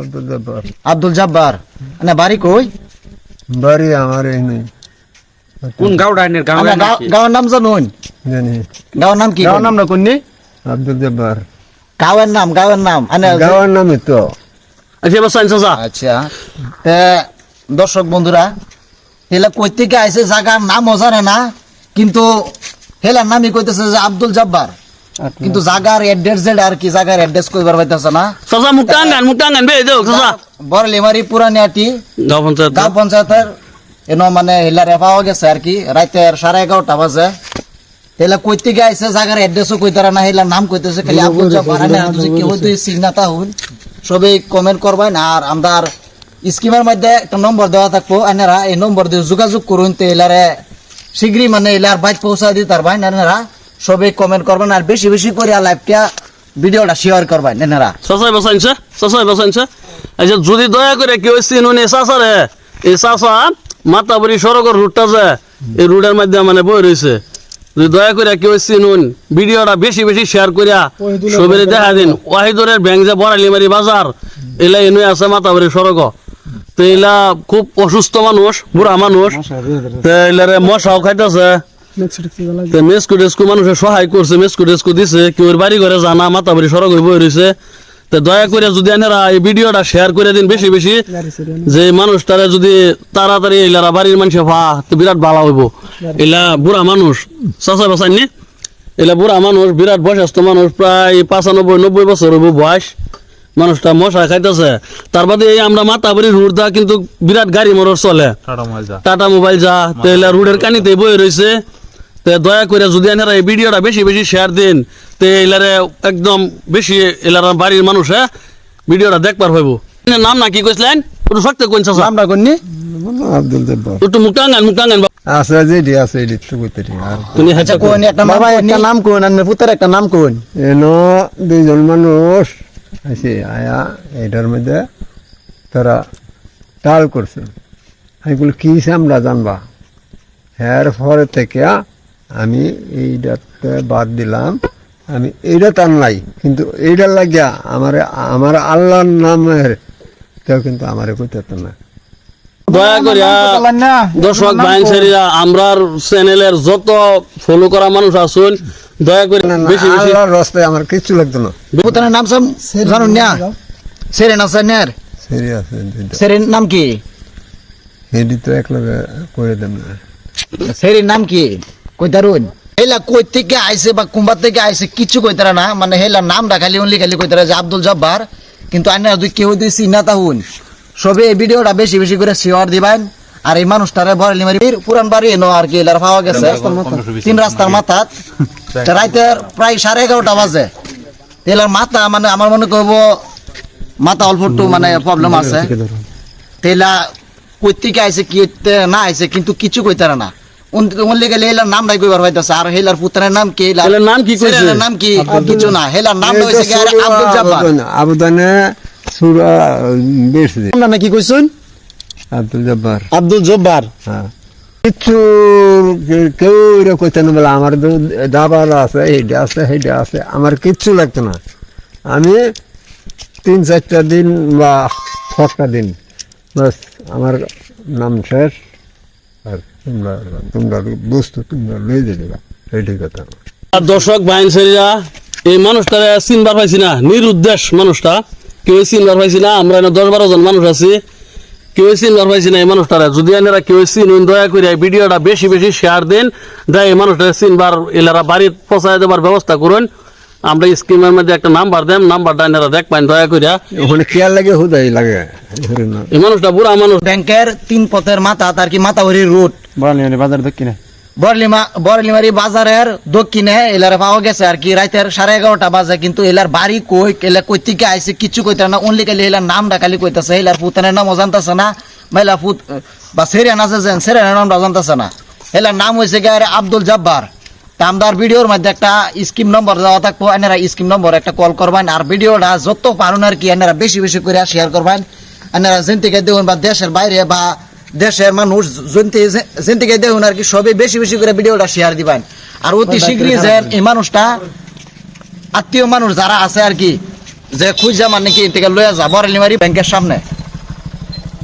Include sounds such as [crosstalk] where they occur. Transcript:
আব্দুল জব্বার আব্দুল জব্বার। না বাড়ি কই? বাড়ি আমার এই নেই। কোন গাঁও ডাইনের গাঁও গাঁওয়ের নাম জানুন। জানি। গাঁওয়ের নাম কি? গাঁওর নাম না কোননি আব্দুল জব্বার গাঁওয়ের নাম গাঁওয়ের নাম। আনে গাওয়ার নামই তো। আচ্ছা এবার সাইন চাচা। আচ্ছা। তে দর্শক বন্ধুরা হেলা কই থেকে আইছে জায়গার নাম জানে না কিন্তু হেলার নামই কইতেছে যে আব্দুল জব্বার কিন্তু জায়গার অ্যাড্রেস যেটা আর কি জায়গার অ্যাড্রেস কইবার পাইতেছে না আঙ্গান মুখটা আঙ্গান বে দেও চাচা বরলিমারি পুরানিয়াটি গাঁও পঞ্চায়েত গাঁও পঞ্চায়েতের এনো মানে হেলা রেফা হয়ে গেছে আর কি রাতের সাড়ে এগারোটা বাজে হেলা কই থেকে আইছে জায়গার অ্যাড্রেসও কইতারা না হেলার নাম কইতেছে খালি আব্দুল জব্বার আনে যদি কেউ যদি সিগনাতা হন সবাই কমেন্ট করবেন আর আমদার স্কিমের মধ্যে একটা নম্বর দেওয়া থাকব আনেরা এই নম্বর দিয়ে যোগাযোগ করুন তো এলারে শীঘ্রই মানে এলার বাইক পৌঁছা দিতে পারবেন আনেরা সবাই কমেন্ট করবেন আর বেশি বেশি করে লাইভটা ভিডিওটা শেয়ার করবেন এবার সাইনছে চাচা এবার সাইনছে আচ্ছা যদি দয়া করে কেউ চিনুন এই চাচা রে এই চাচা মাতাবরি সড়কের রুটটা যে এই রুটের মধ্যে মানে বই রয়েছে। যদি দয়া করে কেউ চিনুন ভিডিওটা বেশি বেশি শেয়ার করিয়া সবেরে দেখা দিন। ওয়াহিদুরের ব্যাংক যে বড়ালিমারি বাজার এলা এনে আছে মাতাবরি সড়ক। তো এলা খুব অসুস্থ মানুষ বুড়া মানুষ। তো এলারে মশাও খাইতেছে। মেসকু টেসকু মানুষের সহায় করছে মেসকু টেসকু দিছে কেউ বাড়ি ঘরে জানা মাতাবাড়ি সড়ক হয়ে বই রয়েছে তো দয়া করে যদি এনারা এই ভিডিওটা শেয়ার করে দিন বেশি বেশি যে মানুষটারে যদি তাড়াতাড়ি এলারা বাড়ির মানুষে ভা তো বিরাট ভালো হইব। এলা বুড়া মানুষ চাচা এলা বুড়া মানুষ বিরাট মানুষ প্রায় পাঁচানব্বই নব্বই বছর হইব বয়স। মানুষটা মশা খাইতেছে। তার বাদে এই আমরা মাতাবাড়ি রুট দা কিন্তু বিরাট গাড়ি মোটর চলে। টাটা মোবাইল যা। তো এলা রুডের কানিতে বই রয়েছে তো দয়া করে যদি এনারা এই ভিডিওটা বেশি বেশি শেয়ার দিন তো এলারে একদম বেশি এলার বাড়ির মানুষ হ্যাঁ? ভিডিওটা দেখবার হইব। নাম না কি কইছিলেন? একটু সত্যি কোন চাচা? নামটা কোননি আব্দুল জব্বার। একটু মুক্তাঙ্গান মুক্তাঙ্গান আছে যেটি আছে এটি তো কইতে আর তুমি আচ্ছা কোন একটা বাবা বাবা একটা নাম কোন আর পুত্রের একটা নাম কোন এনো দুইজন মানুষ। আছে আয়া এটার মধ্যে তারা টাল করছে। আমি বলি কি আমরা জানবা? এর পরে থেকে আমি এইটাতে বাদ দিলাম। আমি এইটা তার নাই কিন্তু এইটার লাগিয়া আমার আমার আল্লাহর নামের কেউ কিন্তু আমার কইতে না। দয়া করিয়া না। দর্শক আমরার চ্যানেলের যত ফলো করা মানুষ আছেন দয়া করে বেশি বেশি। রাস্তায় আমার কিচ্ছু লাগতো না। পুতানের নাম সাম জানুন না। সেরি আছে দুইটা। নাম কি? এটি তো একলগে করে দেন না। সেরের নাম কি? কই দারুণ? হেলা কই থেকে আইছে বা কুম্বার থেকে আইছে কিছু কইতারা না মানে হেলা নাম খালি অনলি খালি কইতারা যে আব্দুল জব্বার। কিন্তু আইনা দুই কেউ দুই চিনা তাহুন। সবে এই ভিডিওটা বেশি বেশি করে শেয়ার দিবেন। আর এই মানুষটারে বরালি মারি। পুরান বাড়ি এনো আর কি এলার পাওয়া গেছে। তিন রাস্তার মাথাত [laughs] রাইতের প্রায় সাড়ে এগারোটা বাজে। এলার মাথা মানে আমার মনে করব মাথা অল্প একটু মানে প্রবলেম আছে। [laughs] তেলা কই থেকে আইছে কি না আইছে কিন্তু কিছু কইতারা না। অনলি হেলার নাম নাই কইবার হইতাছে আর হেলার পুত্রের নাম কি হেলার হেলার নাম কি কইছে? ছেলের নাম কি কিছু না হেলার নাম হইছে কি আব্দুল জব্বার আবেদনে সুরা বেশ নাম কি কইছুন আব্দুল জব্বার আব্দুল জব্বার হ্যাঁ কিচ্ছু কেউ কইতে না বলে আমার দাবার আছে এইটা আছে সেইটা আছে আমার কিচ্ছু লাগতো না আমি তিন চারটা দিন বা ছটা দিন বাস আমার নাম শেষ দর্শক, বাইন এই মানুষটা চিনবার পাইছি না, নিরুদ্দেশ মানুষটা। কেউ চিনবার পাইছি না, আমরা দশ বারো জন মানুষ আছি। কেউ চিনবার পাইছি না এই মানুষটারে। যদি এনারা কেউ চিনুন দয়া করে এই ভিডিওটা বেশি বেশি শেয়ার দেন দেয় এই মানুষটা চিনবার এলারা বাড়ির পৌঁছায় দেবার ব্যবস্থা করুন। আমরা স্কিমের মধ্যে একটা নাম্বার দেন নাম্বারটা এনারা দেখ পাইন দয়া করিয়া ওখানে কেয়ার লাগে হুদাই লাগে। এই মানুষটা বুড়া মানুষ। ব্যাংকের তিন পথের মাথা তার কি মাথাভরি রুট? বরালি বাজার দক্ষিণে। বরলিমা বরলিমারি বাজারের দক্ষিণে এলার পাওয়া গেছে আর কি রাতের সাড়ে এগারোটা বাজে কিন্তু এলার বাড়ি কই এলা কই থেকে আইছে কিছু কইতে না অনলি খালি এলার নামটা খালি কইতাছে এলার পুতানের নামও জানতাছে না মাইলা পুত বা সেরিয়ান আছে যেন সেরিয়ানের নামটা জানতাছে না। এলার নাম হয়েছে গিয়ে আরে আব্দুল জব্বার। তা ভিডিওর মধ্যে একটা স্কিম নম্বর দেওয়া থাকব এনারা স্কিম নম্বর একটা কল করবেন আর ভিডিওটা যত পারুন আর কি এনারা বেশি বেশি করে শেয়ার করবেন। এনারা যেন দেখুন বা দেশের বাইরে বা দেশের মানুষ যেন দেখুন আর কি সবই বেশি বেশি করে ভিডিওটা শেয়ার দিবেন। আর অতি শীঘ্রই যেন এই মানুষটা আত্মীয় মানুষ যারা আছে আর কি যে খুঁজা মানে কি থেকে লইয়া যা বরালিমারি ব্যাংকের সামনে।